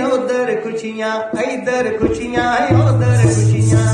उधर खुशियाँ इधर खुशियाँ उधर खुशियाँ।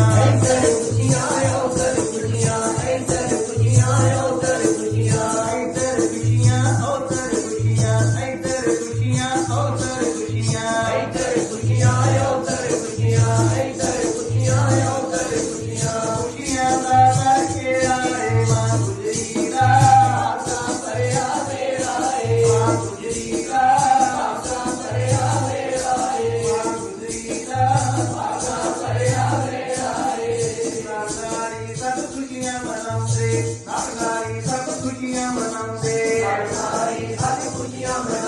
Hallelujah, Manande. Hallelujah, Manande.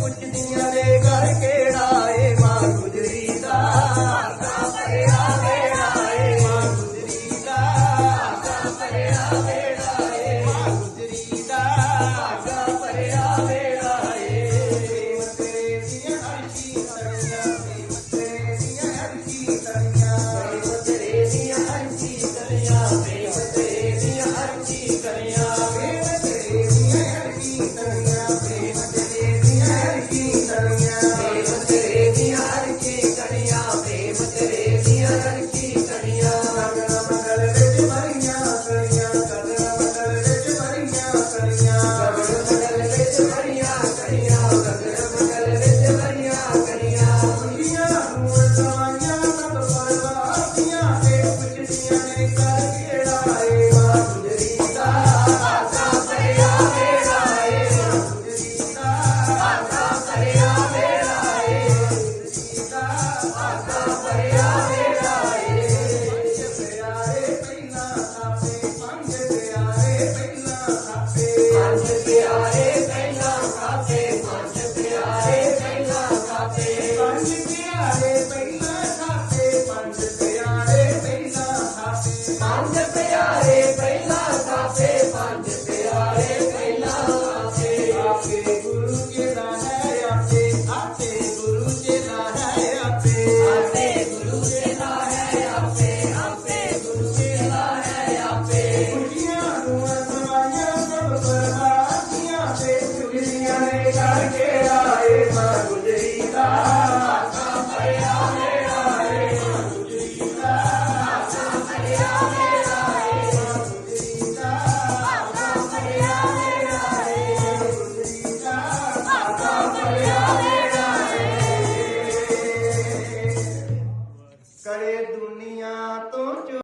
ਪੁੱਛਦੀਆਂ ਦੇ ਘਰ ਕਿਹੜਾ ਏ ਮਾਂ ਗੁਜਰੀ ਦਾ? ਤਾਂ ਪਰਿਆ ਵੇੜਾ ਏ ਮਾਂ ਗੁਜਰੀ ਦਾ? ਤਾਂ ਪਰਿਆ ਵੇੜਾ ਏ ਮਾਂ ਗੁਜਰੀ ਦਾ? ਤਾਂ ਪਰਿਆ ਵੇੜਾ ਏ ਤੇਰੇ ਦੀਆਂ ਹਰ ਚੀਜ਼ ਤੜੀਆਂ ਤੇਰੇ ਦੀਆਂ ਹਰ ਚੀਜ਼ ਤੜੀਆਂ feito